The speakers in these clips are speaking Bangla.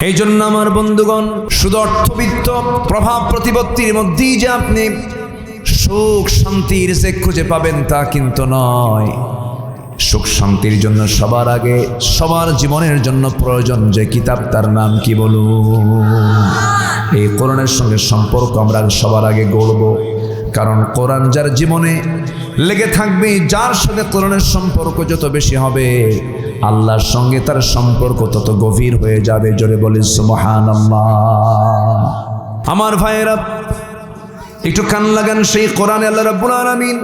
এই জন্য আমার বন্ধুগণ, শুধু অর্থবিত্ত, প্রভাব প্রতিপত্তির মধ্যেই যে আপনি সুখ শান্তির যে খুঁজে পাবেন তা কিন্তু নয়। সুখ শান্তির জন্য সবার আগে, সবার জীবনের জন্য প্রয়োজন যে কিতাব, তার নাম কি বলুন? এই কোরআনের সঙ্গে সম্পর্ক আমরা সবার আগে গড়ব, কারণ কোরআন যার জীবনে লেগে থাকবে, যার সাথে কোরআনের সম্পর্ক যত বেশি হবে আল্লাহর সঙ্গে তার সম্পর্ক তত গভীর হয়ে যাবে, জোরে বলি সুবহান আমার ভাইয়েরা, একটু কান লাগান সেই কোরআন আল্লাহ রাব্বুল আলামিন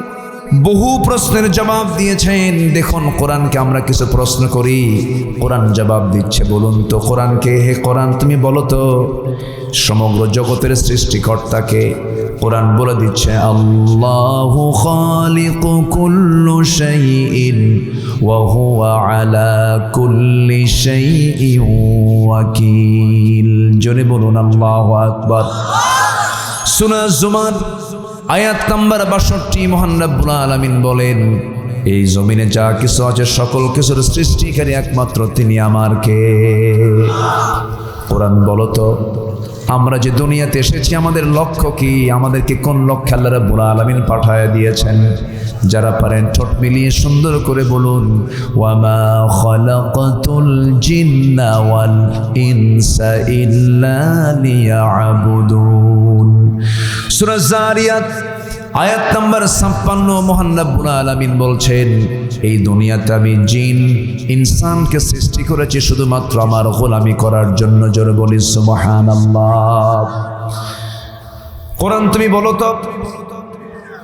বহু প্রশ্নের জবাব দিয়েছেন। দেখুন, কোরআনকে আমরা কিছু প্রশ্ন করি, কোরআন জবাব দিচ্ছে, বলুন তো কোরআনকে, হে কোরআন, তুমি বলো তো। সমগ্র জগতের সৃষ্টিকর্তাকে কোরআন বলে দিচ্ছে, আল্লাহু আলা কুল্লি শাইইন ওয়াকিল জোরে বলুন, আল্লাহু আকবার। সুনা জুমার আয়াত নাম্বার বাষট্টি, মহান রাব্বুল আলামিন বলেন, এই জমিনে যা কিছু আছে, সকল কিছুর সৃষ্টিকারী একমাত্র তিনি আমার কে কোরআন বলো তো আমরা যে দুনিয়াতে এসেছি, আমাদের লক্ষ্য কি? আমাদেরকে কোন লক্ষ্যে আল্লাহ রাব্বুল আলামিন পাঠায় দিয়েছেন? যারা পারেন, ঠোঁট মিলিয়ে সুন্দর করে বলুন, ওয়ামা খালাকাতুল জিন্না ওয়াল ইনসা ইল্লা লিয়াবুদুন। সূরা জারিয়াত আয়াত নাম্বার ছাপ্পান্ন মোহান্নাবুল আলামিন বলছেন, এই দুনিয়াতে আমি জিন, ইনসানকে সৃষ্টি করেছি শুধুমাত্র আমার গোলামি করার জন্য। জোরে বলি, সুবহানাল্লাহ। কোরআন তুমি বলো তো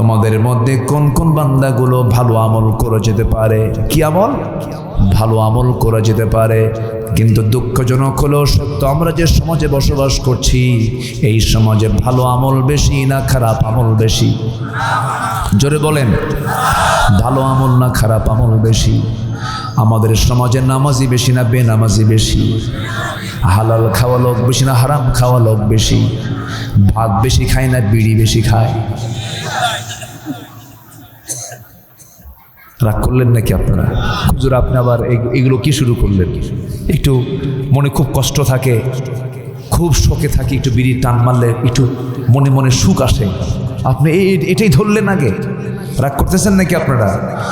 তোমাদের মধ্যে কোন কোন বান্দাগুলো ভালো আমল করে যেতে পারে? কি আমল? ভালো আমল করে যেতে পারে। কিন্তু দুঃখজনক হলো, সত্য, আমরা যে সমাজে বসবাস করছি, এই সমাজে ভালো আমল বেশি না খারাপ আমল বেশি? জোরে বলেন। ভালো আমল না খারাপ আমল বেশি? আমাদের সমাজে নামাজি বেশি না বেনামাজি বেশি? হালাল খাওয়া লোক বেশি না হারাম খাওয়া লোক বেশি? ভাত বেশি খায় না, বিড়ি বেশি খায়? রাগ করলেন নাকি আপনারা? হুজুর, আপনি আবার এগ- এগুলো কি শুরু করলেন? একটু মনে খুব কষ্ট থাকে, খুব শোকে থাকি, একটু বিড়ি টান মারলে একটু মনে মনে সুখ আসে। আপনি এই এটাই ধরলেন আগে? রাগ করতেছেন নাকি আপনারা?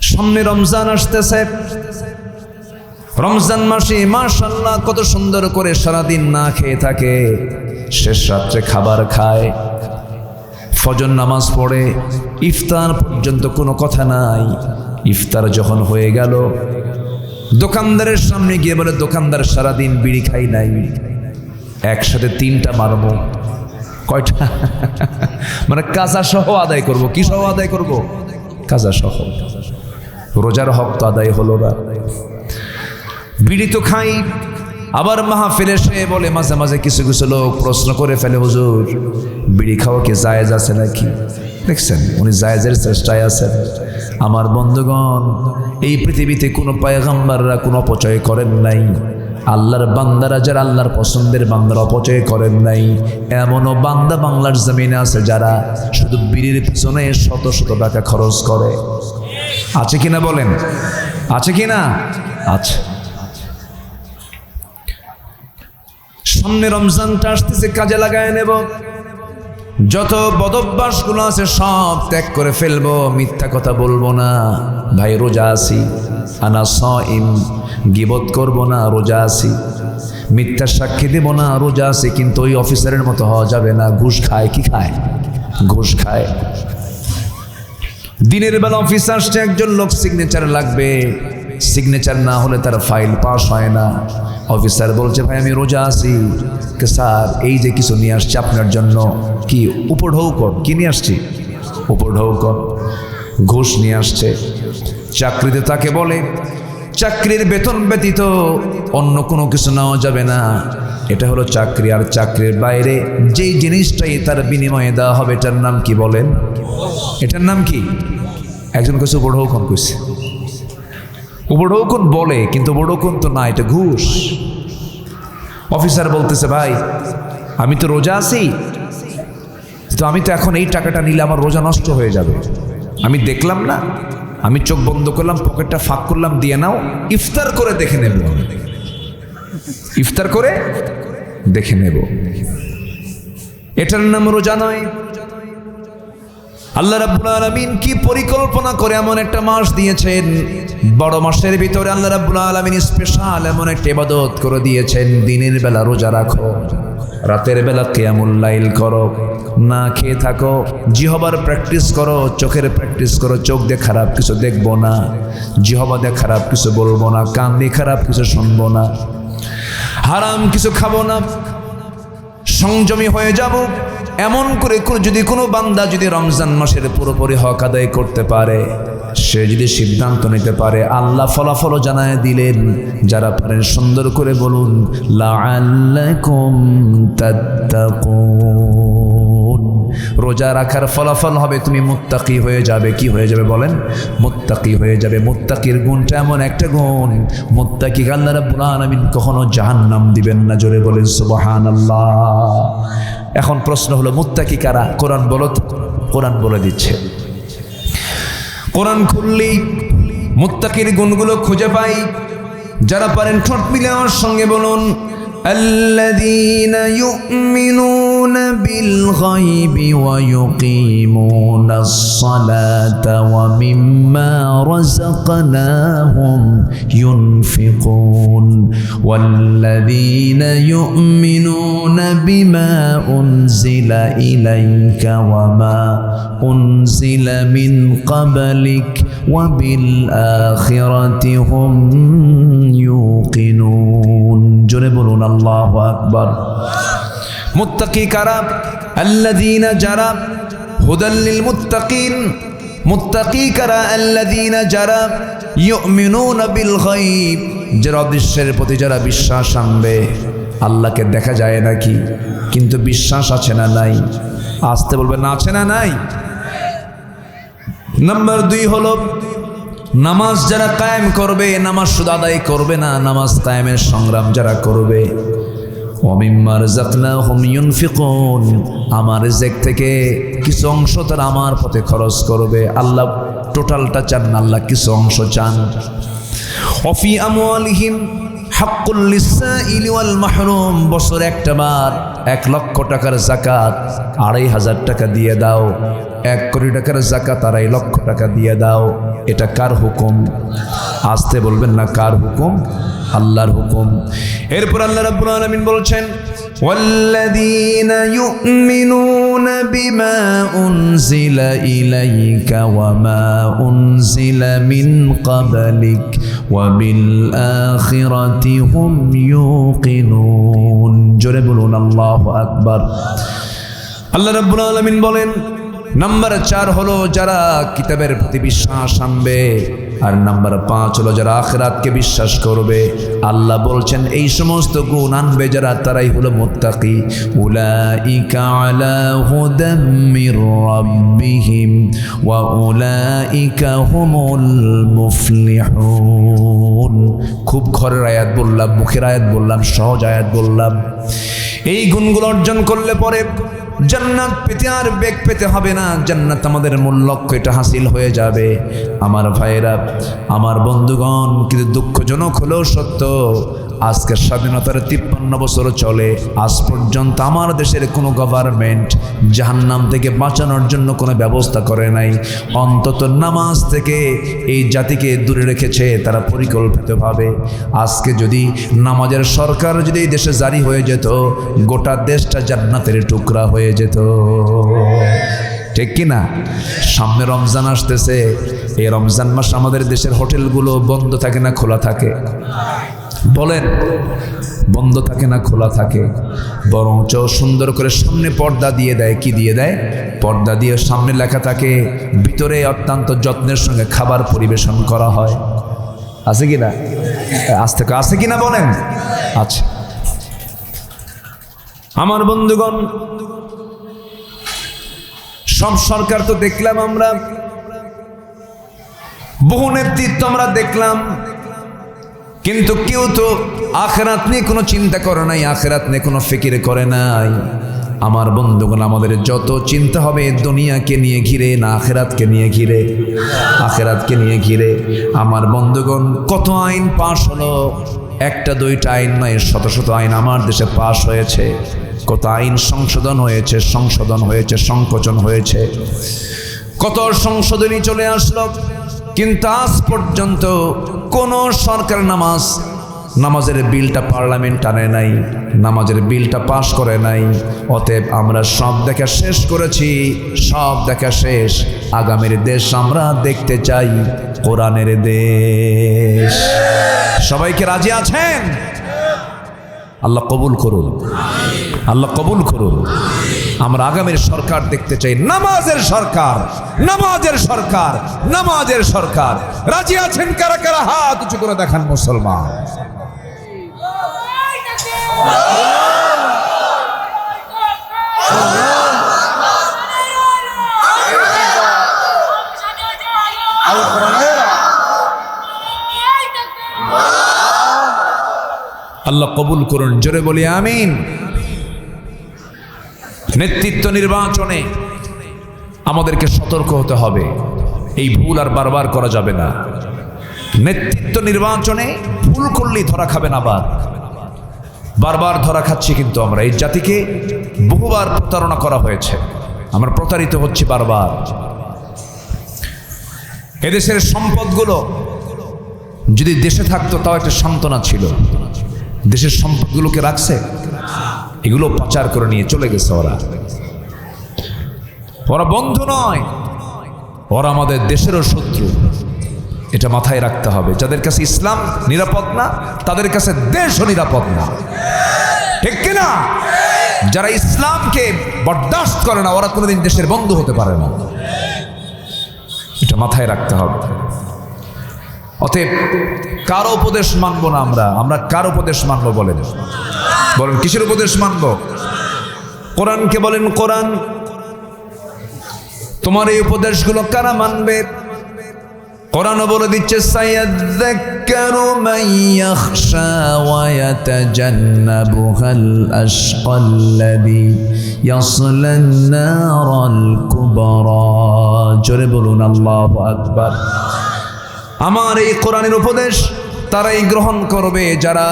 সামনে রমজান আসতেছে। রমজান মাসে মাশাল্লাহ কত সুন্দর করে সারাদিন না খেয়ে থাকে। শেষ রাত্রে খাবার খায়। ফজর নামাজ পড়ে, ইফতার পর্যন্ত কোনো কথা নাই। ইফতার যখন হয়ে গেল, দোকানদারের সামনে গিয়ে বলে, দোকানদার সারাদিন বিড়ি খাই নাই। একসাথে তিনটা মারবো। কয়টা? মানে কাজা সহ আদায় করব। কি সহ আদায় করব? কাজা সহ। রোজার হক তো আদায় হলো না। বিড়ি তো খাই আবার মাহফিলে সে বলে, মাঝে মাঝে কিছু কিছু লোক প্রশ্ন করে ফেলে, হুজুর, বিড়ি খাওয়া কি জায়েজ আছে নাকি? দেখছেন, উনি জায়েজের চেষ্টায় আছেন। আমার বন্ধুগণ, এই পৃথিবীতে কোনো পায়গাম্বাররা কোনো অপচয় করেন নাই। আল্লাহর বান্দারা যারা আল্লাহর পছন্দের বান্দার অপচয় করেন নাই। এমনও বান্দা বাংলার জমিনে আছে যারা শুধু বিড়ির পিছনে শত শত টাকা খরচ করে। আছে কিনা বলেন? আছে কিনা? আছে। সামনে রমজানটা আসতেছে, কাজে লাগায় নেব। যত বদভ্যাসগুলো আছে, সব ত্যাগ করে ফেলব, মিথ্যা কথা বলব না। ভাই, রোজা আছি। আনা স ইম গিবত করব না, রোজা আছি। মিথ্যা সাক্ষী দেব না, রোজা আছি, কিন্তু ওই অফিসারের মতো হওয়া যাবে না। ঘুষ খায়, কি খায়? ঘুষ খায়। দিনের বেলা অফিস আসছে, একজন লোক সিগনেচার লাগবে। সিগনেচার না হলে তার ফাইল পাস হয় না। অফিসার বলছে, ভাই, আমি রোজা আছি। স্যার, এই যে কিছু নিয়ে আসছে আপনার জন্য। কি উপঢৌ কর কি নিয়ে আসছি? উপঢৌ কর ঘুষ নিয়ে আসছে। চাকরিতে তাকে বলে, চাকরির বেতন ব্যতীত অন্য কোনো কিছু নেওয়া যাবে না। এটা হলো চাকরি, আর চাকরির বাইরে যেই জিনিসটাই তার বিনিময়ে দেওয়া হবে, এটার নাম কি বলেন? এটার নাম কি? একজন কিছু বড় কোন কইছে। উপঢৌকন বলে, কিন্তু উপঢৌকন তো না, এটা ঘুষ। অফিসার বলতেছে, ভাই, আমি তো রোজা আছি, তো আমি তো এখন এই টাকাটা নিলে আমার রোজা নষ্ট হয়ে যাবে। আমি দেখলাম না, আমি চোখ বন্ধ করলাম, পকেটটা ফাঁক করলাম, দিয়ে নাও, ইফতার করে দেখে নেব। ইফতার করে দেখে নেব। এটার নাম রোজা নয়। আল্লাহ রাব্বুল আলামিন কি পরিকল্পনা করে এমন একটা মাস দিয়েছেন? বড় মাসের ভিতরে আল্লাহ রাব্বুল আলামিন স্পেশাল এমন একটা ইবাদত করে দিয়েছেন। দিনের বেলা রোজা রাখো, রাতের বেলা লাইল করো, না খেয়ে থাকো, জিহবার প্র্যাকটিস করো, চোখের প্র্যাকটিস করো, চোখ দিয়ে খারাপ কিছু দেখব না, জিহবা দিয়ে খারাপ কিছু বলব না, কান দিয়ে খারাপ কিছু শুনব না, হারাম কিছু খাব না, সংযমী হয়ে যাব এমন করে যদি কোনো বান্দা যদি রমজান মাসের পুরোপুরি হক আদায় করতে পারে, সে যদি সিদ্ধান্ত নিতে পারে, আল্লাহ ফলাফল জানায় দিলেন। যারা পারেন সুন্দর করে বলুন, লাআল্লাকুম তাত্তাকুন। রোজা রাখার ফলাফল হবে তুমি মুত্তাকি হয়ে যাবে কি হয়ে যাবে বলেন মুত্তাকি হয়ে যাবে মুত্তাকির গুণটা এমন একটা গুণ মুত্তাকি আল্লাহ রাব্বুল আলামিন কখনো জাহান্নাম দিবেন না জোরে বলেন সুবহানাল্লাহ এখন প্রশ্ন হলো মুত্তাকি কারা কোরআন বলো তো। কোরআন বলে দিচ্ছে কোরআন খুললেই মুত্তাকির গুণগুলো খুঁজে পাই যারা পারেন ঠোঁট মিলে আমার সঙ্গে বলুন الذين يؤمنون بالغيب ويقيمون الصلاة ومما رزقناهم ينفقون والذين يؤمنون بما أنزل إليك وما أنزل من قبلك وبالآخرة هم يوقنون. جنبون الله أكبر. মুত্তাকি কারা? আল্লাযীনা যারা। হুদাল লিল মুত্তাকিন। মুত্তাকি কারা? আল্লাযীনা যারা। ইউমিনুনা বিল গায়ব। যারা অদৃশ্যের প্রতি যারা বিশ্বাস আনবে। আল্লাহকে দেখা যায় নাকি? কিন্তু বিশ্বাস আছে না নাই? আসতে বলবে, না, আছে না নাই? নাম্বার দুই হলো, নামাজ যারা কায়েম করবে, নামাজ শুধু আদায় করবে না, নামাজ কায়েমের সংগ্রাম যারা করবে। অমিম্মার জাকনা হুম ইউনফিকুন। আমার রেজেক থেকে কিছু অংশ তারা আমার পথে খরচ করবে। আল্লাহ টোটালটা চান, আল্লাহ কিছু অংশ চান। অফি আমওয়ালিহিম হাক্কুল লিসাইলি মাহরুম। বছর একটা বার এক লক্ষ টাকার জাকাত, আড়াই হাজার টাকা দিয়ে দাও। এক কোটি টাকার জাকাত আড়াই লক্ষ টাকা দিয়ে দাও এটা কার হুকুম আসতে বলবেন না কার হুকুম আল্লাহর হুকুম এরপর আল্লাহ রাব্বুল আলামিন বলছেন والذين يؤمنون بما أنزل إليك وما أنزل من قبلك وبالآخرة هم يوقنون جربون الله أكبر আল্লাহ রাব্বুল আলামিন বলেন নাম্বার চার হলো যারা কিতাবের প্রতি বিশ্বাস আনবে। আর নাম্বার পাঁচ হলো যারা আখরাতকে বিশ্বাস করবে। আল্লাহ বলছেন, এই সমস্ত গুণ আনবে যারা, তারাই হলো মুত্তাকি। মির ওয়া খুব ঘরের আয়াত বললাম, মুখের আয়াত বললাম, সহজ আয়াত বললাম। এই গুণগুলো অর্জন করলে পরে জান্নাত পেতে আর বেগ পেতে হবে না। জান্নাত আমাদের মূল লক্ষ্য, এটা হাসিল হয়ে যাবে। আমার ভাইয়েরা আমার বন্ধুগণ, কিন্তু দুঃখজনক হলেও সত্য আজকের স্বাধীনতার তিপ্পান্ন বছর চলে। আজ পর্যন্ত আমার দেশের কোনো গভর্নমেন্ট জাহান্নাম থেকে বাঁচানোর জন্য কোনো ব্যবস্থা করে নাই। অন্তত নামাজ থেকে এই জাতিকে দূরে রেখেছে তারা পরিকল্পিতভাবে। আজকে যদি নামাজের সরকার যদি এই দেশে জারি হয়ে যেত, গোটা দেশটা জান্নাতের টুকরা হয়ে যেত। ঠিক কিনা? সামনে রমজান আসতেছে এই রমজান মাস আমাদের দেশের হোটেলগুলো বন্ধ থাকে না, খোলা থাকে। বলেন, বন্ধ থাকে না, খোলা থাকে। বরঞ্চ সুন্দর করে সামনে পর্দা দিয়ে দেয়, কি দিয়ে দেয়? পর্দা দিয়ে সামনে লেখা থাকে, ভিতরে অত্যন্ত যত্নের সঙ্গে খাবার পরিবেশন করা হয়। আছে কি না? আজ থেকে আছে কি না বলেন? আচ্ছা। আমার বন্ধুগণ, সব সরকার তো দেখলাম আমরা বহু নেতৃত্ব আমরা দেখলাম। কিন্তু কেউ তো আখেরাত নিয়ে কোনো চিন্তা করে নাই, আখেরাত নিয়ে কোনো ফিকির করে নাই। আমার বন্ধুগণ, আমাদের যত চিন্তা হবে দুনিয়াকে নিয়ে ঘিরে না আখেরাতকে নিয়ে ঘিরে, আখেরাতকে নিয়ে ঘিরে, আমার বন্ধুগণ, কত আইন পাশ হলো? একটা, দুইটা আইন নয়, শত শত আইন আমার দেশে পাশ হয়েছে। কত আইন সংশোধন হয়েছে সংশোধন হয়েছে, সংকোচন হয়েছে। কত সংশোধনী চলে আসলো? কিন্তু আজ পর্যন্ত কোন সরকার নামাজ, নামাজের বিলটা পার্লামেন্ট আনে নাই, নামাজের বিলটা পাশ করে নাই। অতএব আমরা সব দেখা শেষ করেছি, সব দেখা শেষ। আগামীর দেশ আমরা দেখতে চাই, কোরআনের দেশ। সবাইকে রাজি আছেন? আল্লাহ কবুল করুন। আল্লাহ কবুল করুন। আমরা আগামীর সরকার দেখতে চাই। নামাজের সরকার নামাজের সরকার নামাজের সরকার। রাজি আছেন কারা কারা? হাত উঁচু করে দেখান মুসলমান। আল্লাহ কবুল করুন, জোরে বলি আমিন। নেতৃত্ব নির্বাচনে আমাদেরকে সতর্ক হতে হবে। এই ভুল আর বারবার করা যাবে না। নেতৃত্ব নির্বাচনে ভুল করলেই ধরা খাবেন আবার। বারবার ধরা খাচ্ছি কিন্তু আমরা। এই জাতিকে বহুবার প্রতারণা করা হয়েছে। আমরা প্রতারিত হচ্ছি বারবার। এদেশের সম্পদগুলো যদি দেশে থাকতো, তাও একটা সান্ত্বনা ছিল। দেশের সম্পদগুলোকে রাখছে। এগুলো পাচার করে নিয়ে চলে গেছে ওরা। ওরা বন্ধু নয়, ওরা আমাদের দেশেরও শত্রু। এটা মাথায় রাখতে হবে। যাদের কাছে ইসলাম নিরাপদ না, তাদের কাছে দেশও নিরাপদ না। ঠিক কিনা? যারা ইসলামকে বরদাস্ত করে না, ওরা কোনোদিন দেশের বন্ধু হতে পারে না। এটা মাথায় রাখতে হবে। অতএব কারও উপদেশ মানব না আমরা। আমরা কার উপদেশ মানবো বলেন? বলেন, কিসের উপদেশ মানব? কোরআনকে বলেন, কোরআন। তোমার এই উপদেশগুলো কারা মানবে? কোরআন বলে দিচ্ছে জোরে বলুন, আল্লাহু আকবার। আমার এই কোরআনের উপদেশ তারাই গ্রহণ করবে, যারা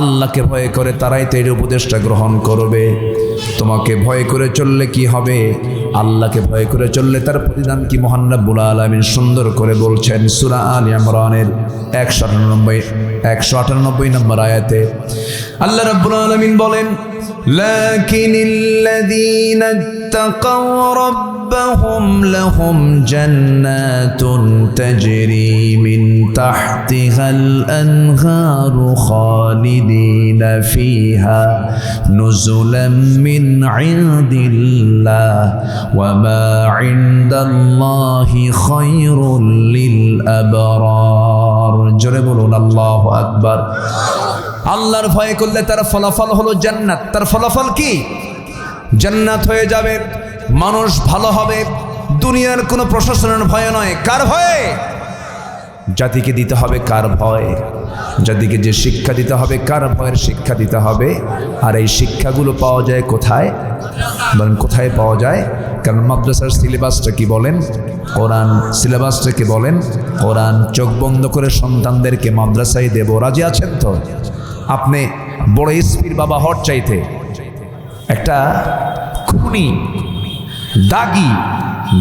আল্লাহকে ভয় করে তারাই তো এই উপদেশটা গ্রহণ করবে। তোমাকে ভয় করে চললে কি হবে? আল্লাহকে ভয় করে চললে তার প্রতিদান কি? মহান আলামিন সুন্দর করে বলছেন সূরা আল ইমরানের একশো আটানব্বই একশো আটানব্বই নম্বর আয়াতে। আল্লাহ রাব্বুল আলামিন বলেন لكن الذين اتقوا ربهم لهم جنات تجري من تحتها الأنهار خالدين فيها نزلا من عند الله وما عند الله خير للأبرار. جربوا الله أكبر. আল্লাহর ভয় করলে তার ফলাফল হলো জান্নাত। তার ফলাফল কি? জান্নাত হয়ে যাবে, মানুষ ভালো হবে, দুনিয়ার কোনো প্রশাসনের ভয় নয়। কার ভয়ে? জাতিকে দিতে হবে কার ভয়? জাতিকে যে শিক্ষা দিতে হবে কার ভয়ের শিক্ষা দিতে হবে? আর এই শিক্ষাগুলো পাওয়া যায় কোথায়? বলেন, কোথায় পাওয়া যায়? কারণ মাদ্রাসার সিলেবাসটা কি বলেন? কোরআন সিলেবাসটা কি বলেন? কোরআন চোখ বন্ধ করে সন্তানদেরকে মাদ্রাসায় দেব। রাজি আছেন তো? আপনি বড় এসপির বাবা হট চাইতে একটা খুনি, দাগি,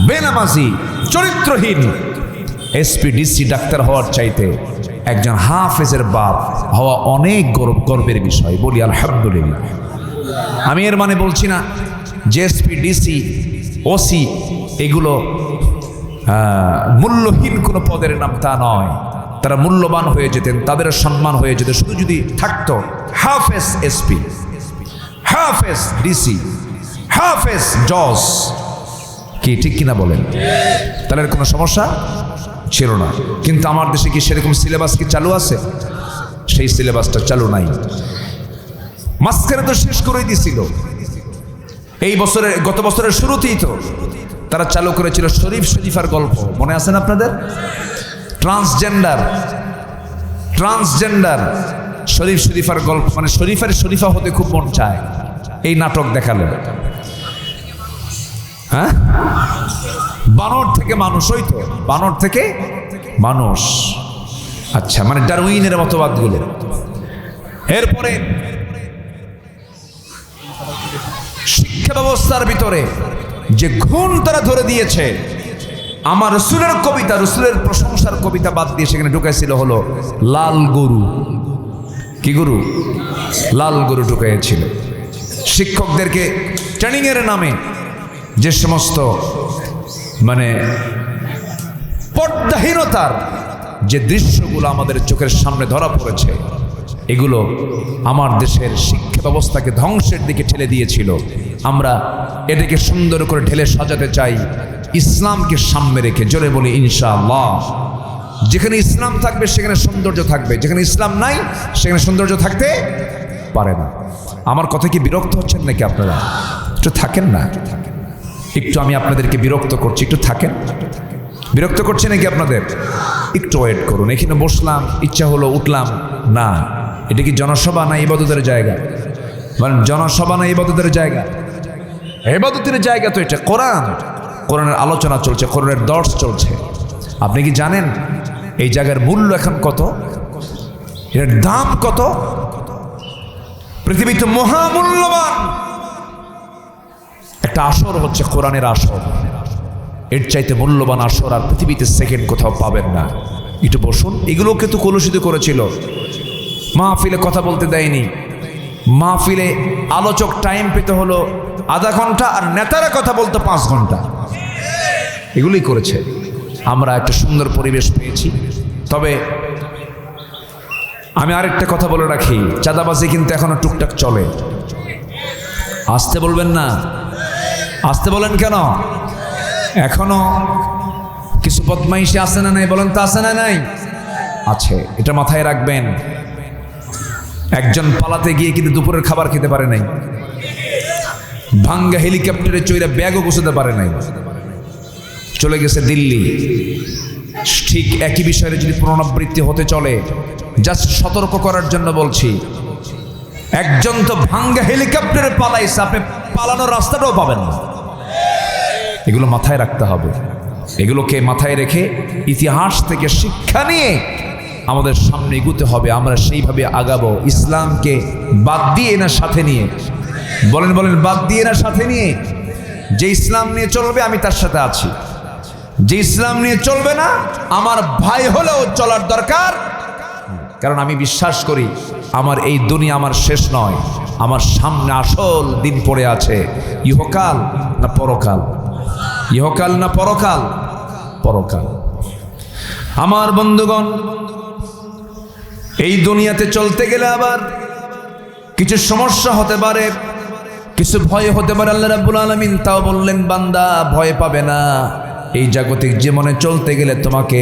বেনামাজি, চরিত্রহীন এসপি, ডিসি ডাক্তার হওয়ার চাইতে একজন হাফেজের বাপ হওয়া অনেক গর্ব, গর্বের বিষয়। বলি, আলহামদুলিল্লাহ। আমি এর মানে বলছি না যে এসপি, ডিসি, ওসি এগুলো মূল্যহীন কোনো পদের নাম তা নয়। তারা মূল্যবান হয়ে যেতেন, তাদের সম্মান হয়ে যেত। শুধু যদি থাকতো, হাফেজ এসপি, হাফেজ ডিসি, হাফেজ জজ। কি, ঠিক কিনা বলেন? তাহলে কোনো সমস্যা? ছিল না। কিন্তু আমার দেশে কি সেরকম সিলেবাস কি চালু আছে? সেই সিলেবাসটা চালু নাই। মাঝখানে তো শেষ করেই দিছিল। এই বছরের, গত বছরের শুরুতেই তো তারা চালু করেছিল শরীফ শরীফার গল্প। মনে আছেন আপনাদের? ট্রান্সজেন্ডার ট্রান্সজেন্ডার শরীফ শরীফার গল্প মানে শরীফের শরীফা হতে খুব মন চায়। এই নাটক দেখালেন হ্যাঁ? বানর থেকে মানুষ, ওই তো। বানর থেকে মানুষ। আচ্ছা মানে ডারউইনের মতবাদগুলো এরপরে শিক্ষা ব্যবস্থার ভিতরে যে গুণ তারা ধরে দিয়েছে আমার রসুলের কবিতা, রসুলের প্রশংসার কবিতা বাদ দিয়ে সেখানে ঢুকাইছিল হলো লাল গরু। কি গরু? লাল গরু ঢুকাইছিল। শিক্ষকদেরকে ট্রেনিংয়ের নামে যে সমস্ত মানে পর্দাহীনতার যে দৃশ্যগুলো আমাদের চোখের সামনে ধরা পড়েছে এগুলো আমার দেশের শিক্ষা ব্যবস্থাকে ধ্বংসের দিকে ঠেলে দিয়েছিল। আমরা এটাকে সুন্দর করে ঢেলে সাজাতে চাই, ইসলামকে সামনে রেখে, জোরে বলি ইনশাআল্লাহ। যেখানে ইসলাম থাকবে, সেখানে সৌন্দর্য থাকবে। যেখানে ইসলাম নাই, সেখানে সৌন্দর্য থাকতে পারে না। আমার কথা কি বিরক্ত হচ্ছেন নাকি আপনারা? একটু থাকেন না। একটু আমি আপনাদেরকে বিরক্ত করছি, একটু থাকেন। বিরক্ত করছে নাকি আপনাদের? একটু ওয়েট করুন। এখানে বসলাম, ইচ্ছা হলো উঠলাম। না এটা কি জনসভা না ইবাদতের জায়গা? মানে জনসভা না ইবাদতের জায়গা? ইবাদতের জায়গা তো এটা, কোরআন। কোরআনের আলোচনা চলছে, কোরআনের দর্শ চলছে। আপনি কি জানেন এই জায়গার মূল্য এখন কত? এর দাম কত? পৃথিবীতে মহামূল্যবান। একটা আসর হচ্ছে কোরআনের আসর। এর চাইতে মূল্যবান আসর আর পৃথিবীতে সেকেন্ড কোথাও পাবেন না। একটু বসুন, এগুলোকে তো কলুষিত করেছিল। মাহফিলে কথা বলতে দেয়নি। মাহফিলে আলোচক টাইম পেতে হলো আধা ঘণ্টা আর নেতারা কথা বলতে পাঁচ ঘণ্টা। এগুলোই করেছে। আমরা একটা সুন্দর পরিবেশ পেয়েছি। তবে আমি আরেকটা কথা বলে রাখি, চাঁদাবাজি কিন্তু এখনও টুকটাক চলে। আসতে বলবেন না? আসতে বলেন কেন? এখনও কিছু বদমাইশি আছে না নাই? বলেন তো আছে না নাই? আছে। এটা মাথায় রাখবেন। একজন পালাতে গিয়ে কিন্তু দুপুরের খাবার খেতে পারে নাই। ভাঙ্গা হেলিকপ্টারে চইরা ব্যাগও গুছাতে পারে নাই। চলে গেছে দিল্লি। ঠিক একই বিষয়ে যদি পুনরাবৃত্তি হতে চলে জাস্ট সতর্ক করার জন্য বলছি, একজন তো ভাঙ্গা হেলিকপ্টারে পালাইছে, আপনি পালানোর রাস্তাটাও পাবেন না। এগুলো মাথায় রাখতে হবে। এগুলোকে মাথায় রেখে ইতিহাস থেকে শিক্ষা নিয়ে আমাদের সামনে এগুতে হবে, আমরা সেইভাবে আগাবো। ইসলামকে বাদ দিয়ে না, সাথে নিয়ে। বলেন বলেন, বাদ দিয়ে না, সাথে নিয়ে। যে ইসলাম নিয়ে চলবে, আমি তার সাথে আছি। যে ইসলাম নিয়ে চলবে না, আমার ভাই হলেও চলার দরকার। কারণ আমি বিশ্বাস করি, আমার এই দুনিয়া আমার শেষ নয়। আমার সামনে আসল দিন পড়ে আছে। ইহকাল না পরকাল? ইহকাল না পরকাল? পরকাল। আমার বন্ধুগণ এই দুনিয়াতে চলতে গেলে আবার কিছু সমস্যা হতে পারে, কিছু ভয় হতে পারে। আল্লাহ রাব্বুল আলামিন তাও বললেন, বান্দা ভয় পাবে না। এই জাগতিক জীবনে চলতে গেলে তোমাকে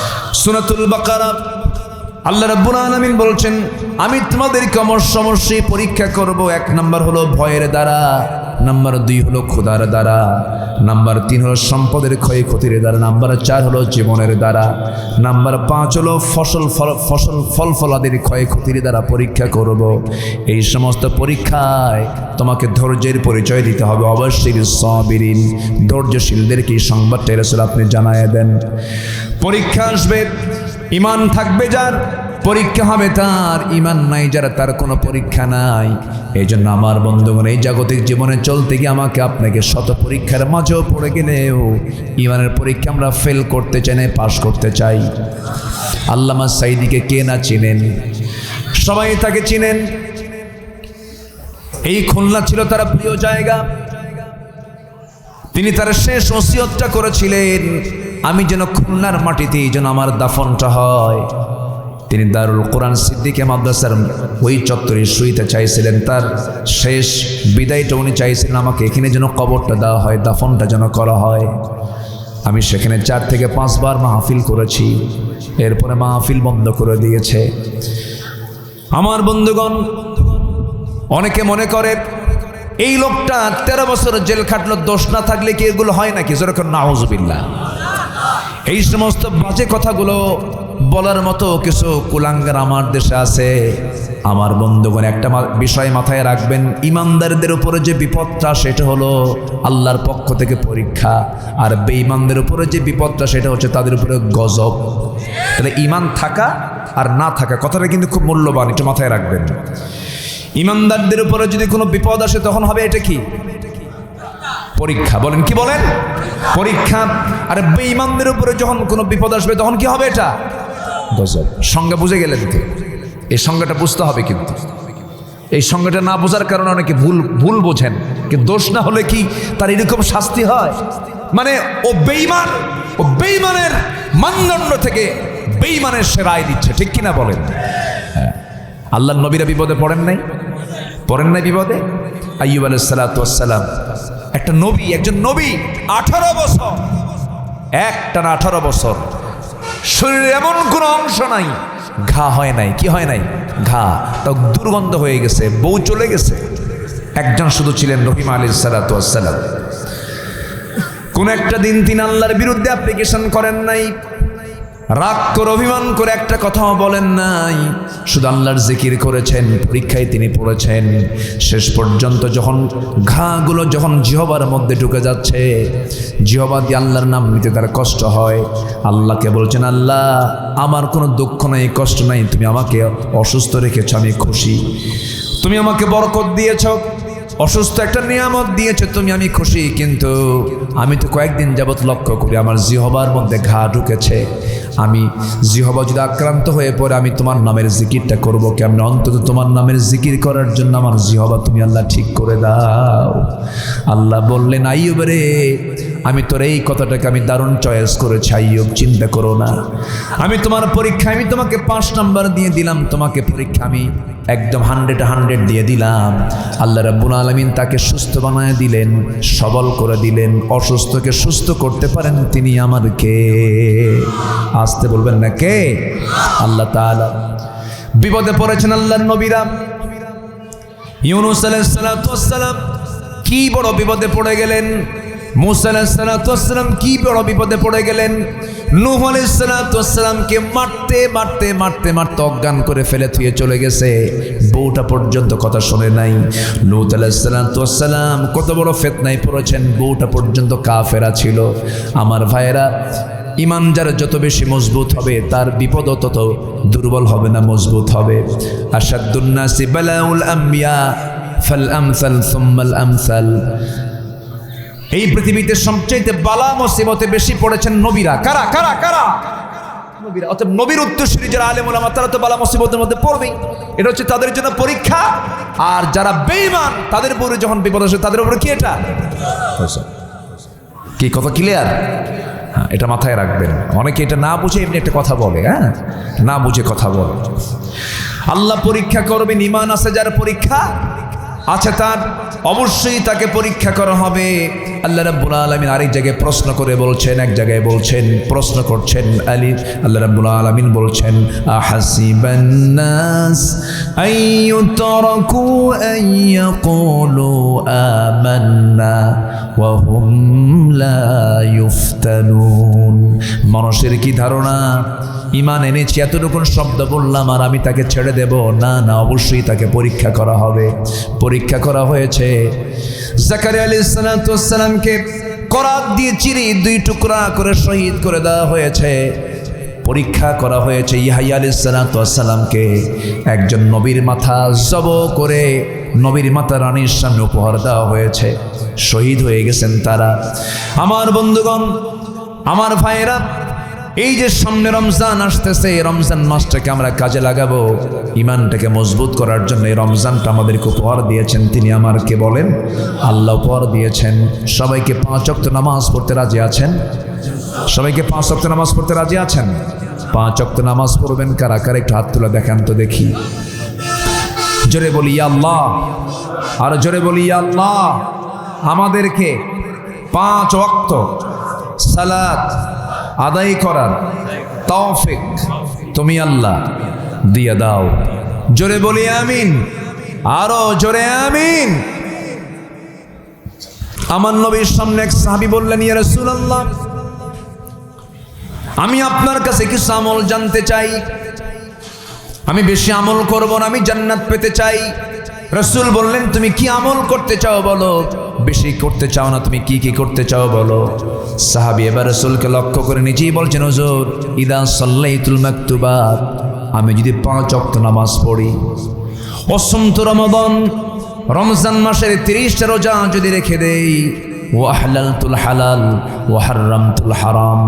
সুনাতুল বাকারা আল্লাহ রাব্বুল আলামিন বলছেন, আমি তোমাদেরকে অমর্ষ অমর্ষই পরীক্ষা করব। এক নাম্বার হলো ভয়ের দ্বারা, নাম্বার দুই হলো ক্ষুধার দ্বারা, নাম্বার তিন হলো সম্পদের ক্ষয়ক্ষতির দ্বারা, নাম্বার চার হলো জীবনের দ্বারা, নাম্বার পাঁচ হলো ফসল ফল ফসল ফল ফলাদির ক্ষয়ক্ষতির দ্বারা পরীক্ষা করব। এই সমস্ত পরীক্ষায় তোমাকে ধৈর্যের পরিচয় দিতে হবে। অবশ্যই সবিরিন, ধৈর্যশীলদেরকে এই সংবাদটা রসুল আপনি জানায় দেন। পরীক্ষা আসবে। ইমান থাকবে যার, পরীক্ষা হবে তার। ইমান নাই যারা, তার কোনো পরীক্ষা নাই। এই জন্য আমার বন্ধুগণ, এই জাগতিক জীবনে চলতে গিয়ে আমাকে আপনাকে শত পরীক্ষার মাঝেও পড়ে গেলেও ইমানের পরীক্ষা আমরা ফেল করতে চাই না পাশ করতে চাই। আল্লামা সাইদিকে কে না চিনেন? সবাই তাকে চিনেন? এই খুলনা ছিল তার প্রিয় জায়গা। তিনি তার শেষ ওসিয়তটা করেছিলেন। আমি যেন খুলনার মাটিতেই যেন আমার দাফনটা হয়। তিনি দারুল কোরআন সিদ্দিকে মাদ্রাসার ওই চত্বরে শুইতে চাইছিলেন। তার শেষ বিদায়টা উনি চাইছিলেন আমাকে, এখানে যেন কবরটা দেওয়া হয়, দাফনটা যেন করা হয়। আমি সেখানে চার থেকে পাঁচবার মাহফিল করেছি। এরপরে মাহফিল বন্ধ করে দিয়েছে। আমার বন্ধুগণ, অনেকে মনে করে, এই লোকটা তেরো বছর জেল খাটলো, দোষ না থাকলে কি এগুলো হয় নাকি? যেরকম নাউজবিল্লা এই সমস্ত বাজে কথাগুলো বলার মতো কিছু কুলাঙ্গার আমার দেশে আছে। আমার বন্ধুগণ, একটা বিষয় মাথায় রাখবেন। ইমানদারদের উপরে যে বিপদটা, সেটা হলো আল্লাহর পক্ষ থেকে পরীক্ষা। আর বেঈমানদের উপরে যে বিপদটা, সেটা হচ্ছে তাদের উপরে গজব। তাহলে ইমান থাকা আর না থাকা, কথাটা কিন্তু খুব মূল্যবান, একটু মাথায় রাখবেন। ইমানদারদের উপরে যদি কোনো বিপদ আসে, তখন হবে এটা কি? পরীক্ষা, বলেন, কি বলেন? পরীক্ষা, আর বেঈমানদের উপরে যখন কোনো বিপদ আসবে, তখন কি হবে এটা? গজব। সংজ্ঞা বুঝে গেলেন তো? এই সংজ্ঞাটা বুঝতে হবে কিন্তু। এই সংজ্ঞাটা না বোঝার কারণে অনেকে ভুল ভুল বোঝেন। কিন্তু দোষ না হলে কি তার এরকম শাস্তি হয়? মানে ও বেঈমান, ও বেঈমানের মানদণ্ড থেকে বেঈমানের সে রায় দিচ্ছে ঠিক কিনা বলেন? হ্যাঁ। আল্লাহ নবীরা বিপদে পড়েন নাই? পড়েন নাই বিপদে? ওয়াস সালাম, একটা নবী, একজন নবী, আঠারো বছর। একটা না আঠারো বছর। শরীরে এমন কোনো অংশ নাই, ঘা হয় নাই, কি হয় নাই? ঘা। তাও দুর্গন্ধ হয়ে গেছে, বউ চলে গেছে। একজন শুধু ছিলেন রহিম আলী সালাতাম কোন একটা দিন তিনি আল্লাহর বিরুদ্ধে অ্যাপ্লিকেশন করেন নাই রাগ করে, অভিমান করে একটা কথাও বলেন নাই। শুধু আল্লাহর জিকির করেছেন, পরীক্ষায় তিনি পড়েছেন। শেষ পর্যন্ত যখন ঘাগুলো যখন জিহবার মধ্যে ঢুকে যাচ্ছে, জিহবা দিয়ে আল্লাহর নাম নিতে তার কষ্ট হয়। আল্লাহকে বলছেন, আল্লাহ, আমার কোনো দুঃখ নাই, কষ্ট নাই, তুমি আমাকে অসুস্থ রেখেছ, আমি খুশি। তুমি আমাকে বরকত দিয়েছ অসুস্থ একটা নিয়ামত দিয়েছে, তুমি আমি খুশি, কিন্তু আমি তো কয়েকদিন যাবৎ লক্ষ্য করি, আমার জিহবার মধ্যে ঘা ঢুকেছে। আমি জিহবা যদি আক্রান্ত হয়ে পড়ে, আমি তোমার নামের জিকিরটা করব কেমন অন্তত তোমার নামের জিকির করার জন্য আমার জিহবা তুমি আল্লাহ ঠিক করে দাও। আল্লাহ বললেন, আইয়ুব রে আমি তোর এই কথাটাকে আমি দারুণ চয়েস করেছি আইয়ুব চিন্তা করো না। আমি তোমার পরীক্ষা, আমি তোমাকে পাঁচ নাম্বার দিয়ে দিলাম, তোমাকে পরীক্ষা আমি একদম হান্ড্রেড হান্ড্রেড দিয়ে দিলাম। আল্লাহ রাব্বুল আলমিন তাকে সুস্থ বানায় দিলেন, সবল করে দিলেন, অসুস্থকে সুস্থ করতে পারেন তিনি আমার কে আসতে বলবেন না কে? আল্লাহ তাআলা বিপদে পড়েছেন আল্লাহর নবীরা। ইউনুস কি বড় বিপদে পড়ে গেলেন? মুসা আলাইসালাম কি বড় বিপদে পড়ে গেলেন? নূহ আলাইসালামকে মারতে মারতে মারতে মারতে অজ্ঞান করে ফেলে থুয়ে চলে গেছে। বউটা পর্যন্ত কথা শোনে নাই। লুত আলাইসালাম কত বড় ফেতনায় পড়েছেন। বউটা পর্যন্ত কাফেরা ছিল। আমার ভাইয়েরা, ইমান যার যত বেশি মজবুত হবে, তার বিপদও তত দুর্বল হবে না, মজবুত হবে। আসাদুন্নাসি বালাউল আম্বিয়া, ফাল আমসাল সুম্মাল আমসাল। এই পৃথিবীতে সবচাইতে বালা মুসিবতে বেশি পড়েছেন নবীরা। কারা কারা কারা? নবীরা। অর্থাৎ নবীর উত্তরসূরি যারা আলেম ওলামা তারা তো বালা মুসিবতের মধ্যে পড়বেই। এটা হচ্ছে তাদের জন্য পরীক্ষা। আর যারা বেঈমান, তাদের উপরে যখন বিপদ আসে, তাদের উপরে কি এটা? কি কথা ক্লিয়ার হ্যাঁ এটা মাথায় রাখবেন। অনেকে এটা না বুঝে এমনি একটা কথা বলে হ্যাঁ? না বুঝে কথা বলে। আল্লাহ পরীক্ষা করবেন ইমান আছে যার পরীক্ষা। আছে তার অবশ্যই তাকে পরীক্ষা করা হবে। আল্লাহ রাব্বুল আলামিন আরেক জায়গায় প্রশ্ন করে বলছেন, এক জায়গায় বলছেন, প্রশ্ন করছেন আলী। আল্লাহ রাব্বুল আলামিন বলছেন, আহাসিবান নাস আইয়ুতরাকু আইয়াকুলু আমান্না ওয়া হুম লা ইফতানুন। মানুষের কি ধারণা? ইমান এনেছি এতটুকু শব্দ বললাম আর আমি তাকে ছেড়ে দেব। না না, অবশ্যই তাকে পরীক্ষা করা হবে। পরীক্ষা করা হয়েছে। জাকারি আলী সালামকে করাত দিয়ে চিরি দুই টুকরা করে শহীদ করে দেওয়া হয়েছে। পরীক্ষা করা হয়েছে ইহাইয়া আলিসালামকে একজন নবীর মাথা জব করে নবীর মাথা রানীর সামনে উপহার দেওয়া হয়েছে। শহীদ হয়ে গেছেন তারা। আমার বন্ধুগণ, আমার ভাইয়েরা এই যে সামনে রমজান আসতেছে, এই রমজান মাসটাকে আমরা কাজে লাগাবো। ইমানটাকে মজবুত করার জন্য এই রমজানটা আমাদেরকে উপহার দিয়েছেন। তিনি আমারকে বলেন, আল্লাহ উপহার দিয়েছেন। সবাইকে পাঁচ অক্ত নামাজ পড়তে রাজি আছেন? সবাইকে পাঁচ অক্ত নামাজ পড়তে রাজি আছেন? পাঁচ অক্ত নামাজ পড়বেন কারা? কারা একটু হাত তুলে দেখান তো দেখি। জোরে বলি আল্লাহ। আর জোরে বলি আল্লাহ। আমাদেরকে পাঁচ অক্ত সালাত আদায় করার তৌফিক তুমি আল্লাহ দিয়ে দাও। জোরে বলি আমিন। আরও জোরে আমিন। আমার নবীর সামনে এক সাহাবি বললেন, ইয়া রাসূলুল্লাহ, আমি আপনার কাছে কিছু আমল জানতে চাই। আমি বেশি আমল করব না, আমি জান্নাত পেতে চাই। রসুল বললেন, তুমি কি আমল করতে চাও বলো? বেশি করতে চাও না, তুমি কি কি করতে চাও বলো। সাহাবি এবার রসুলকে লক্ষ্য করে নিজেই বলছেন, হজুর, ইদা সাল্লাইতুল মাকতুবাত আমি যদি পাঁচ অক্ত নামাজ পড়ি অসন্ত রমদন, রমজান মাসের তিরিশটা রোজা যদি রেখে দেই ও আহলালতুল হালাল ও হারামতুল হারাম।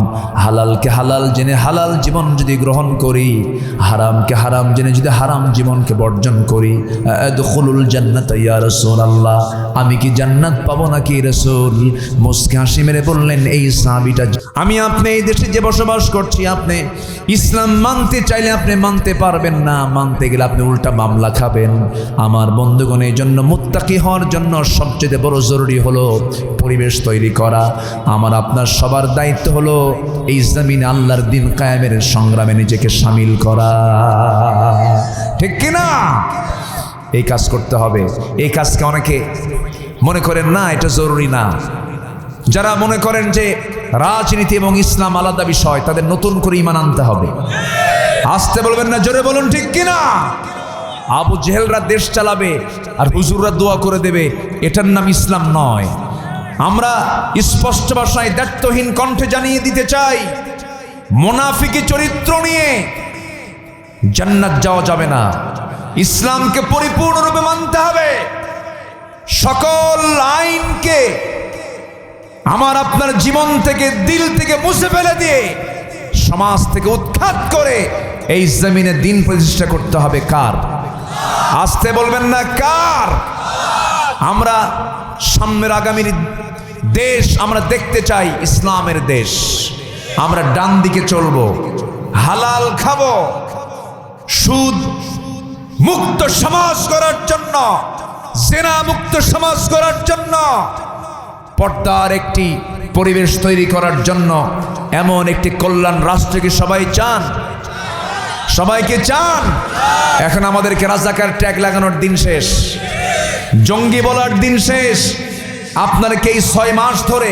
হালালকে হালাল জেনে হালাল জীবন যদি গ্রহণ করি, হারামকে হারাম জেনে যদি হারাম জীবনকে বর্জন করি, আদখুলুল জান্নাত ইয়া আল্লাহ আমি কি জান্নাত পাবো নাকি রাসূল? মুসকে হাসি মেরে বললেন, এই সাহাবীটা আমি আপনি এই দেশে যে বসবাস করছি, আপনি ইসলাম মানতে চাইলে আপনি মানতে পারবেন না। মানতে গেলে আপনি উল্টা মামলা খাবেন। আমার বন্ধুগণ, এই জন্য মুত্তাকি হওয়ার জন্য সবচেয়ে বড় জরুরি হলো পরিবেশ তৈরি করা। আমার আপনার সবার দায়িত্ব হলো এই জমিনে আল্লাহর দিন কায়েমের সংগ্রামে নিজেকে সামিল করা। ঠিক কিনা? এই কাজ করতে হবে। এই কাজকে অনেকে মনে করেন, না, এটা জরুরি না। যারা মনে করেন যে রাজনীতি এবং ইসলাম আলাদা বিষয়, তাদের নতুন করে ইমান আনতে হবে। আসতে বলবেন না, জোরে বলুন, ঠিক কিনা? আবু জেহেলরা দেশ চালাবে আর হুজুররা দোয়া করে দেবে, এটার নাম ইসলাম নয়। আমরা স্পষ্ট ভাষায় দায়িত্বহীন কণ্ঠে জানিয়ে দিতে চাই, মোনাফিকি চরিত্র নিয়ে জান্নাত যাওয়া যাবে না। ইসলামকে পরিপূর্ণরূপে মানতে হবে। সকল আইনকে আমার আপনার জীবন থেকে, দিল থেকে মুছে ফেলে দিয়ে সমাজ থেকে উৎখাত করে এই জমিনে দিন প্রতিষ্ঠা করতে হবে। কার? আসতে বলবেন না কার? আমরা সামনের আগামীর দেশ আমরা দেখতে চাই, ইসলামের দেশ। আমরা ডান দিকে চলবো। হালাল খাব। সুদ মুক্ত সমাজ করার জন্য, জেনা মুক্ত সমাজ করার জন্য, পর্দার একটি পরিবেশ তৈরি করার জন্য এমন একটি কল্যাণ রাষ্ট্রকে সবাই চান? সবাইকে চান? এখন আমাদেরকে রাজাকার ট্যাগ লাগানোর দিন শেষ। জঙ্গি বলার দিন শেষ। আপনারা কি এই ছয় মাস ধরে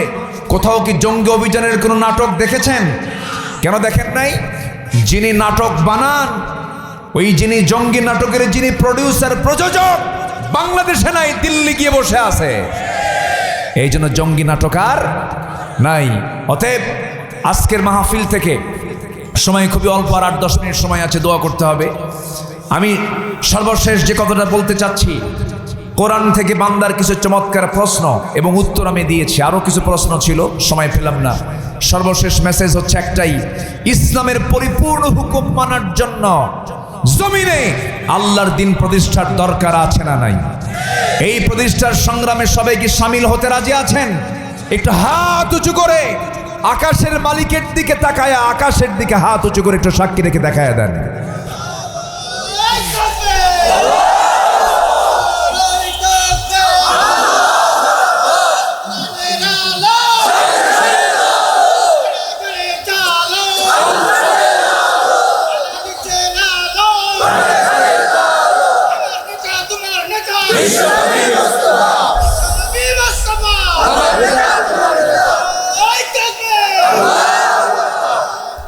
কোথাও কি জঙ্গি অভিযানের কোনো নাটক দেখেছেন? কেন দেখেন নাই? যিনি নাটক বানান, ওই যিনি জঙ্গি নাটকের যিনি প্রডিউসার প্রযোজক, বাংলাদেশে নাই, দিল্লি গিয়ে বসে আছে। এই জন্য জঙ্গি নাটক আর নাই। অতএব আজকের মাহফিল থেকে সময় খুবই অল্প, আর আট, দশ মিনিট সময় আছে, দোয়া করতে হবে। আমি সর্বশেষ যে কথাটা বলতে চাচ্ছি কোরআন থেকে বান্দার কিছু চমৎকার প্রশ্ন এবং উত্তর আমি দিয়েছি। আরও কিছু প্রশ্ন ছিল, সময় পেলাম না। সর্বশেষ মেসেজ হচ্ছে একটাই, ইসলামের পরিপূর্ণ হুকুম মানার জন্য জমিনে আল্লাহর দিন প্রতিষ্ঠার দরকার আছে না নাই। এই প্রতিষ্ঠার সংগ্রামে সবাই কি সামিল হতে রাজি আছেন? একটু হাত উঁচু করে আকাশের মালিকের দিকে তাকায় আকাশের দিকে হাত উঁচু করে একটু সাক্ষী রেখে দেখায় দেন।